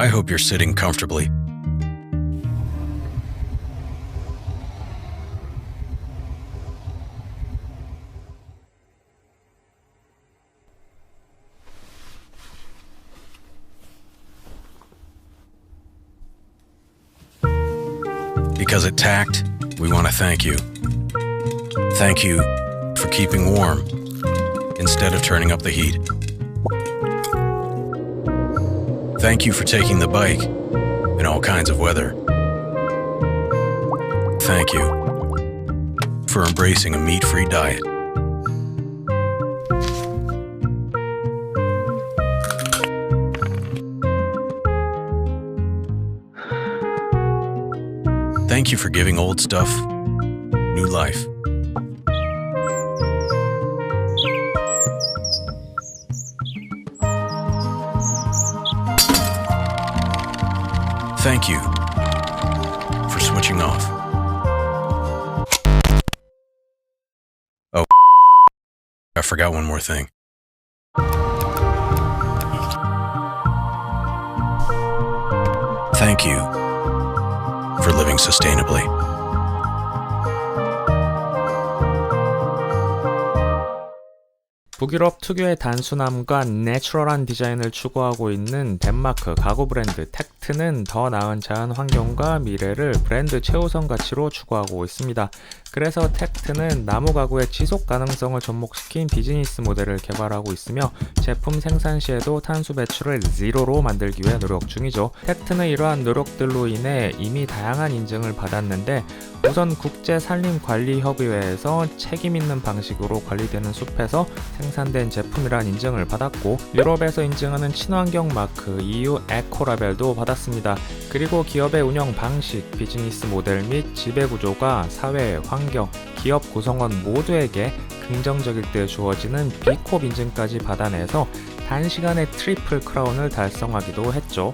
I hope you're sitting comfortably. Because it tacked, we want to thank you. Thank you for keeping warm instead of turning up the heat. Thank you for taking the bike in all kinds of weather. Thank you for embracing a meat free diet. Thank you for giving old stuff new life. Thank you for switching off. Oh, I forgot one more thing. Thank you for living sustainably. 북유럽 특유의 단순함과 내추럴한 디자인을 추구하고 있는 덴마크 가구 브랜드 텍 트는 더 나은 자연 환경과 미래를 브랜드 최우선 가치로 추구하고 있습니다. 그래서 텍트는 나무 가구의 지속 가능성을 접목시킨 비즈니스 모델을 개발하고 있으며 제품 생산 시에도 탄소 배출을 제로로 만들기 위해 노력 중이죠. 텍트는 이러한 노력들로 인해 이미 다양한 인증을 받았는데 우선 국제 산림 관리 협의회에서 책임 있는 방식으로 관리되는 숲에서 생산된 제품이란 인증을 받았고 유럽에서 인증하는 친환경 마크 EU 에코라벨도 받았습니다. 그리고 기업의 운영 방식, 비즈니스 모델 및 지배 구조가 사회, 환경, 기업 구성원 모두에게 긍정적일 때 주어지는 B콥 인증까지 받아내서 단시간에 트리플 크라운을 달성하기도 했죠.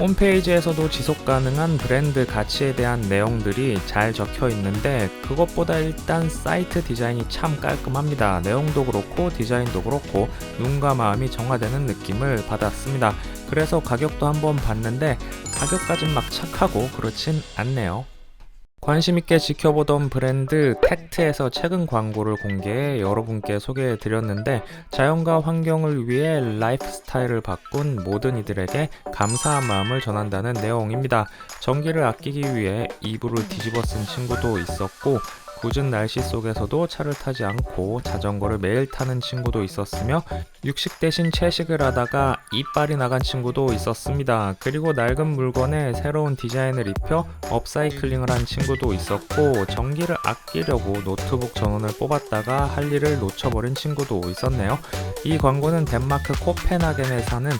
홈페이지에서도 지속 가능한 브랜드 가치에 대한 내용들이 잘 적혀 있는데 그것보다 일단 사이트 디자인이 참 깔끔합니다. 내용도 그렇고 디자인도 그렇고 눈과 마음이 정화되는 느낌을 받았습니다. 그래서 가격도 한번 봤는데 가격까진 막 착하고 그렇진 않네요. 관심 있게 지켜보던 브랜드 텍트에서 최근 광고를 공개해 여러분께 소개해 드렸는데 자연과 환경을 위해 라이프 스타일을 바꾼 모든 이들에게 감사한 마음을 전한다는 내용입니다. 전기를 아끼기 위해 이불을 뒤집어 쓴 친구도 있었고 굳은 날씨 속에서도 차를 타지 않고 자전거를 매일 타는 친구도 있었으며 육식 대신 채식을 하다가 이빨이 나간 친구도 있었습니다. 그리고 낡은 물건에 새로운 디자인을 입혀 업사이클링을 한 친구도 있었고 전기를 아끼려고 노트북 전원을 뽑았다가 할 일을 놓쳐버린 친구도 있었네요. 이 광고는 덴마크 코펜하겐에 사는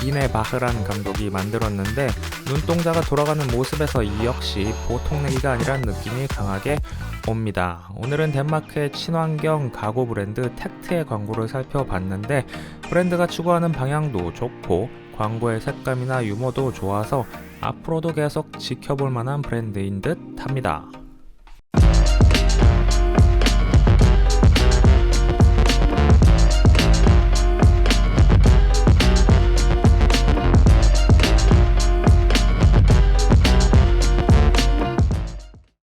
비네 바흐란 감독이 만들었는데 눈동자가 돌아가는 모습에서 이 역시 보통 내기가 아니란 느낌이 강하게 옵니다. 오늘은 덴마크의 친환경 가구 브랜드 텍트의 광고를 살펴봤는데 브랜드가 추구하는 방향도 좋고 광고의 색감이나 유머도 좋아서 앞으로도 계속 지켜볼 만한 브랜드인 듯 합니다.